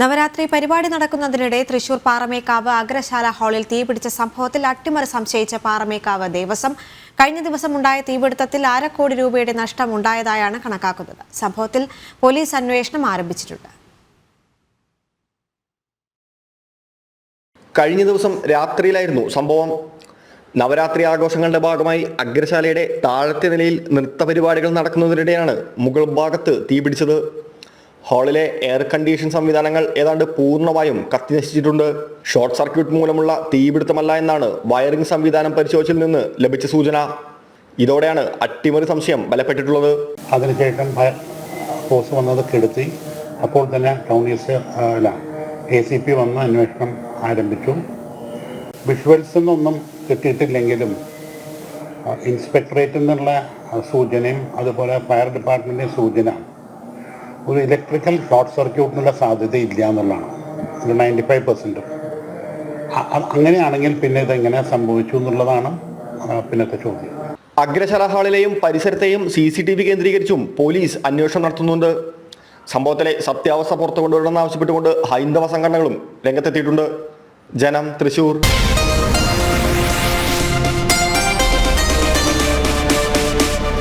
നവരാത്രി പരിപാടി നടക്കുന്നതിനിടെ തൃശൂർ പാറമേക്കാവ് അഗ്രശാല ഹാളിൽ തീപിടിച്ച സംഭവത്തിൽ അട്ടിമറി സംശയിച്ച പാറമേക്കാവ് ദേവസ്വം. കഴിഞ്ഞ ദിവസം ഉണ്ടായ തീപിടുത്തത്തിൽ അരക്കോടി കോടി രൂപയുടെ നഷ്ടം ഉണ്ടായതായാണ് കണക്കാക്കുന്നത്. സംഭവത്തിൽ പോലീസ് അന്വേഷണം ആരംഭിച്ചിട്ടുണ്ട്. കഴിഞ്ഞ ദിവസം രാത്രിയിലായിരുന്നു സംഭവം. നവരാത്രി ആഘോഷങ്ങളുടെ ഭാഗമായി അഗ്രശാലയുടെ താഴത്തെ നിലയിൽ നൃത്ത പരിപാടികൾ നടക്കുന്നതിനിടെയാണ് മുകൾ ഭാഗത്ത് തീപിടിച്ചത് ഹാളിലെ എയർ കണ്ടീഷൻ സംവിധാനങ്ങൾ ഏതാണ്ട് പൂർണമായും കത്തിനശിച്ചിട്ടുണ്ട്. ഷോർട്ട് സർക്യൂട്ട് മൂലമുള്ള തീപിടുത്തമല്ല എന്നാണ് വയറിംഗ് സംവിധാനം പരിശോധിച്ചിൽ നിന്ന് ലഭിച്ച സൂചന. ഇതോടെയാണ് അട്ടിമറി സംശയം ബലപ്പെട്ടിട്ടുള്ളത്. അതിനുശേഷം ഫോഴ്സ് വന്നത് കെടുത്തി. അപ്പോൾ തന്നെ ടൗൺ അല്ല എ സി പി വന്ന് അന്വേഷണം ആരംഭിച്ചു. വിഷ്വൽസ് ഒന്നും കിട്ടിയിട്ടില്ലെങ്കിലും ഇൻസ്പെക്ടറേറ്റിൽ നിന്നുള്ള സൂചനയും അതുപോലെ ഫയർ ഡിപ്പാർട്ട്മെന്റിന്റെ സൂചന ഒരു ഇലക്ട്രിക്കൽ ഷോർട്ട് സർക്യൂട്ടിനുള്ള സാധ്യത ഇല്ല എന്നുള്ളതാണ്. ഒരു നയന്റി ഫൈവ് പെർസെന്റും അങ്ങനെയാണെങ്കിൽ പിന്നെ ഇതെങ്ങനെ സംഭവിച്ചു എന്നുള്ളതാണ് പിന്നത്തെ ചോദ്യം. അഗ്രശാല ഹാളിലെയും പരിസരത്തെയും സി സി ടി വി കേന്ദ്രീകരിച്ചും പോലീസ് അന്വേഷണം നടത്തുന്നുണ്ട്. സംഭവത്തിലെ സത്യാവസ്ഥ പുറത്തു കൊണ്ടുവരണമെന്ന് ആവശ്യപ്പെട്ടുകൊണ്ട് ഹൈന്ദവ സംഘടനകളും രംഗത്തെത്തിയിട്ടുണ്ട്. ജനം തൃശൂർ.